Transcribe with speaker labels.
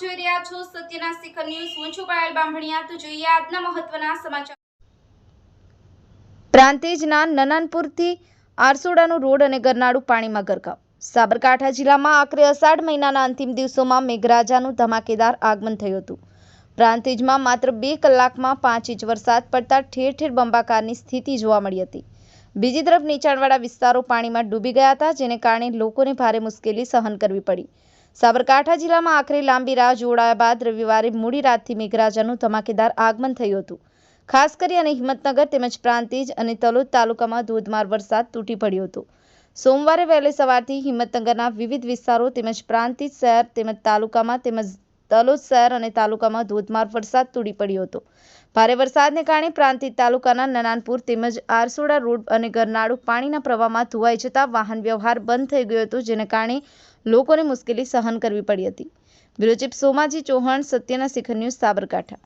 Speaker 1: સત્યના શિખર ન્યૂઝ, હું છું પાયલ બામભણિયા તો જોઈએ આજના મહત્વના સમાચાર.
Speaker 2: પ્રાંતિજના નનાનપુરથી આરસોડાનું રોડ અને ગરનાળું પાણીમાં ગરકાવ. સાબરકાંઠા જિલ્લામાં આખરે અષાઢ મહિનાના અંતિમ દિવસોમાં મેઘરાજાનું ધમાકેદાર આગમન થયું હતું. પ્રાંતિજમાં માત્ર બે કલાકમાં પાંચ ઇંચ વરસાદ પડતા ઠેર ઠેર બંબાકારની સ્થિતિ જોવા મળી હતી. બીજી તરફ નીચાણવાળા વિસ્તારો પાણીમાં ડૂબી ગયા હતા, જેને કારણે લોકોને ભારે મુશ્કેલી સહન કરવી પડી. સાબરકાંઠા જિલ્લામાં આખરે લાંબી રાહ જોડાયા બાદ રવિવારે મોડી રાતથી મેઘરાજાનું ધમાકેદાર આગમન થયું હતું. ખાસ કરી અને હિંમતનગર તેમજ પ્રાંતિજ અને તલોદ તાલુકામાં ધોધમાર વરસાદ તૂટી પડ્યો હતો. સોમવારે વહેલી સવારથી હિંમતનગરના વિવિધ વિસ્તારો તેમજ પ્રાંતિજ શહેર તેમજ તાલુકામાં તેમજ તલોદ શહેર અને તાલુકામાં ધોધમાર વરસાદ તૂટી પડ્યો હતો. ભારે વરસાદને કારણે પ્રાંતિજ તાલુકાના નનાનપુર તેમજ આરસોડા રોડ અને ગરનાળુ પાણીના પ્રવાહમાં ધોવાઈ જતા વાહન વ્યવહાર બંધ થઈ ગયો હતો, જેને કારણે લોકોને મુશ્કેલી સહન કરવી પડી હતી. બ્યુરો સોમાજી ચૌહાણ, સત્યના શિખર ન્યૂઝ સાબરકાંઠા.